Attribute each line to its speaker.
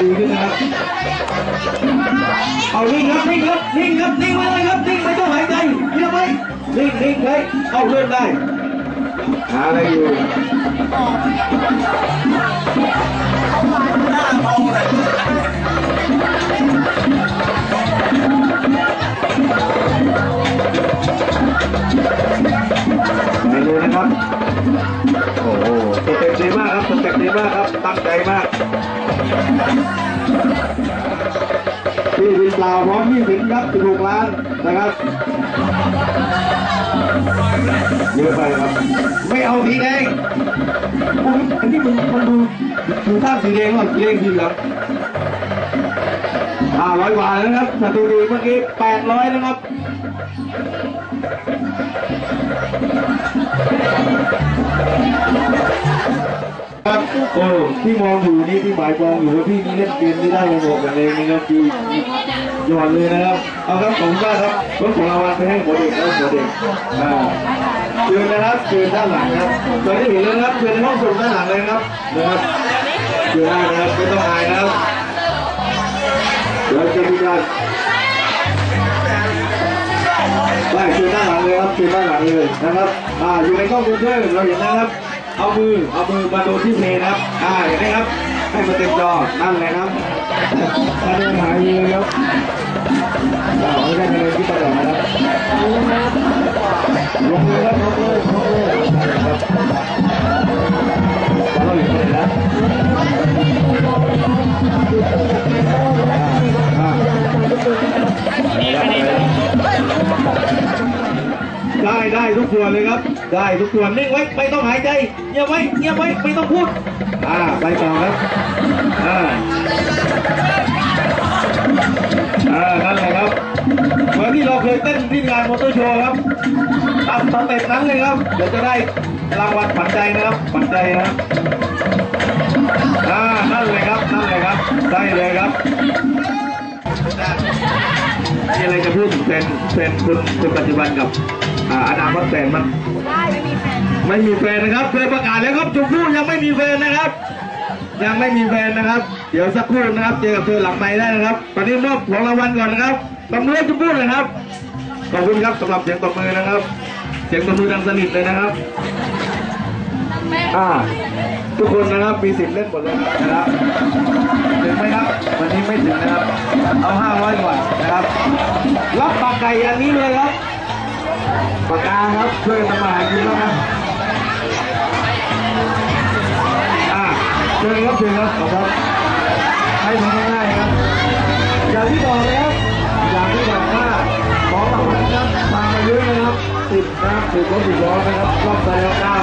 Speaker 1: ดีขึ้นนะครับ เอานิ่งครับนิ่งครับนิ่งครับนิ่งไว้เลยครับนิ่งไม่ต้องหายใจเงียบไว้นิ่งนิ่งเลยเอาเลื่อนได้ หาอะไรอยู่ไปเลยนะครับ โอ้โหเต็ปดีมากครับ มากครับ ตั้งใจมากที่ดินเปล่าพร้อมยี่สิบครับสิบหกล้านนะครับเยอะไปครับ ไม่เอาสีแดงอันนี้มันมันดูดูท่าสีแดงหรอสีแดงสีเหลืองห้าร้อยกว่าแล้วนะครับสถิติเมื่อกี้แปดร้อยนะครับครับ โอ้ที่มองอยู่นี่ที่หมายมองอยู่ว่าพี่นี่เล่นเกมไม่ได้ระบบอย่างเองนะครับพี่หยอดเลยนะครับ เอาครับผมว่าครับรถของรางวัลไปให้หัวเด็กแล้วหัวเด็กอ่าเชิญนะครับเชิญด้านหลังครับตอนที่เห็นแล้วนะครับเชิญในห้องส่งด้านหลังเลยครับนะครับเชิญได้นะครับไม่ต้องอายนะครับเดี๋ยวจะมีการได้เชิญด้านหลังเลยครับเชิญด้านหลังเลยนะครับอ่าอยู่ในกล้องดูด้วยเราเห็นนะครับ เอามือ เอามือมาดูที่เพลงครับ อ่าเห็นไหมครับ ให้มาเต็มจอ นั่นเลยครับมาเดินหายเลยครับอ่าไม่ได้คะแนนที่ตลอดนะครับลงเลยครับลงเลย ได้ทุกส่วนเลยครับ ได้ทุกส่วนนิ่งไว้ไม่ต้องหายใจเงียบไว้เงียบไว้ไม่ต้องพูดอ่าไปต่อครับอ่าอ่านั่นแหละครับเหมือนที่เราเคยเต้นที่งานมอเตอร์โชว์ครับตามสเต็ปนั้นเลยครับ เดี๋ยวจะได้รางวัลขวัญใจนะครับขวัญใจนะครับอ่านั่นเลยครับนั่นเลยครับได้เลยครับมีอะไรจะพูดถึงแฟนแฟนคนคนปัจจุบันกับ อ่าอนาคตแฟนมัน
Speaker 2: ได้ไม่มีแฟน
Speaker 1: ไม่มีแฟนนะครับเคยประกาศแล้วครับชมพู่ยังไม่มีแฟนนะครับ ยังไม่มีแฟนนะครับ เดี๋ยวสักครู่นะครับ เจอกับเธอหลังไม้ได้นะครับตอนนี้มอบของรางวัลก่อนนะครับตบมือให้ชมพู่เลยครับขอบคุณครับสำหรับเสียงตบมือนะครับ เสียงตบมือดังสนิทเลยนะครับอ่าทุกคนนะครับมีสิทธิ์เล่นหมดเลยนะครับถึงไหมครับ วันนี้ไม่ถึงนะครับ เอาห้าร้อยก่อนนะครับ รับปากไก่อันนี้เลยครับปากกา ครับช่วยตำมาหากินนะครับอ่าเชิญครับเชิญครับขอบครับให้ทำง่ายครับ อย่างที่บอกแล้วอย่างที่บอกว่าของรางวัลนะครับมาเยอะนะครับติดนะครับติดรถติดล้อนะครับรอบใจแล้วเก้า